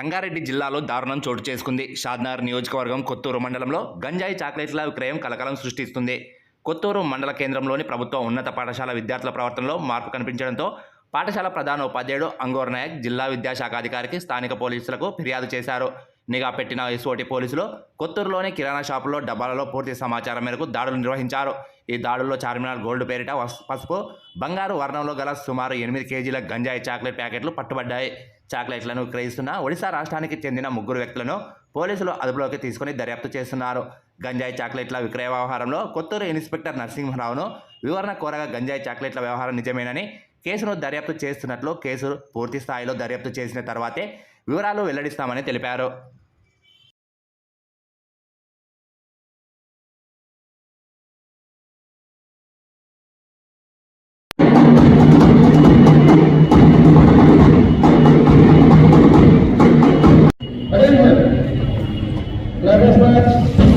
రంగారెడ్డి జిల్లాలో దారుణం చోటు చేసుకుంది. షాద్నగర్ నియోజకవర్గం కొత్తూరు మండలంలో గంజాయి చాక్లెట్ల విక్రయం కలకలం సృష్టిస్తుంది. కొత్తూరు మండల కేంద్రంలోని ప్రభుత్వ ఉన్నత పాఠశాల విద్యార్థుల ప్రవర్తనలో మార్పు కనిపించడంతో పాఠశాల ప్రధాన ఉపాధ్యాయుడు అంగోర్ నాయక్ జిల్లా విద్యాశాఖ అధికారికి స్థానిక పోలీసులకు ఫిర్యాదు చేశారు. నిఘా పెట్టిన ఎస్ఓటి పోలీసులు కొత్తూరులోని కిరాణా షాపులో డబ్బాలలో పూర్తి సమాచారం మేరకు దాడులు నిర్వహించారు. ఈ దాడుల్లో చార్మినార్ గోల్డ్ పేరిట పసుపు బంగారు వర్ణంలో గల సుమారు ఎనిమిది కేజీల గంజాయి చాక్లెట్ ప్యాకెట్లు పట్టుబడ్డాయి. చాక్లెట్లను విక్రయిస్తున్న ఒడిశా రాష్ట్రానికి చెందిన ముగ్గురు వ్యక్తులను పోలీసులు అదుపులోకి తీసుకుని దర్యాప్తు చేస్తున్నారు. గంజాయి చాక్లెట్ల విక్రయ వ్యవహారంలో కొత్తూరు ఇన్స్పెక్టర్ నరసింహరావును వివరణ కోరగా గంజాయి చాక్లెట్ల వ్యవహారం నిజమేనని కేసును దర్యాప్తు చేస్తున్నట్లు కేసు పూర్తి స్థాయిలో దర్యాప్తు చేసిన తర్వాతే వివరాలు వెల్లడిస్తామని తెలిపారు. Let us